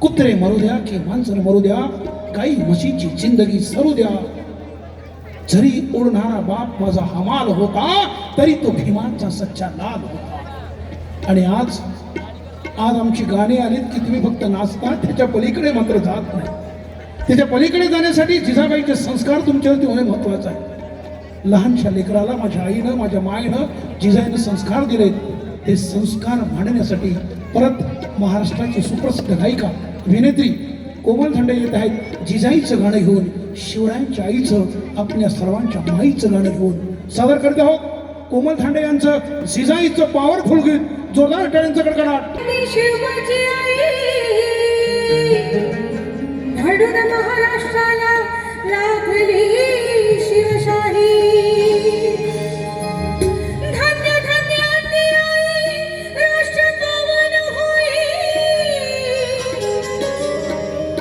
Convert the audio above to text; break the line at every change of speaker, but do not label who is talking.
कुत्रे मरू द्या की माणसं मरू द्या काही म्हशीची जिंदगी सरू द्या. जरी उडणारा बाप माझा हमाल होता तरी तो भीमांचा सच्चा लाल होता. आणि आज आज आमची गाणी आलीत की तुम्ही फक्त नाचता त्याच्या पलीकडे मात्र जात नाही. त्याच्या पलीकडे जाण्यासाठी जिजाबाईचे संस्कार तुमच्यावरती होणे महत्वाचं आहे. लहानशा लेकराला माझ्या आईनं माझ्या मायनं जिजाईनं संस्कार दिलेत. ते संस्कार मांडण्यासाठी परत महाराष्ट्राची सुप्रसिद्ध गायिका अभिनेत्री कोमल थंडे येत आहेत. जिजाईचं गाणं घेऊन शिवरायांच्या आईचं आपल्या सर्वांच्या माईचं गाणं घेऊन सादर करत आहोत. कोमल थांडे यांचं जिजाईचं पॉवरफुल गीत जोरदार टाळ्यांचं कडकडाट.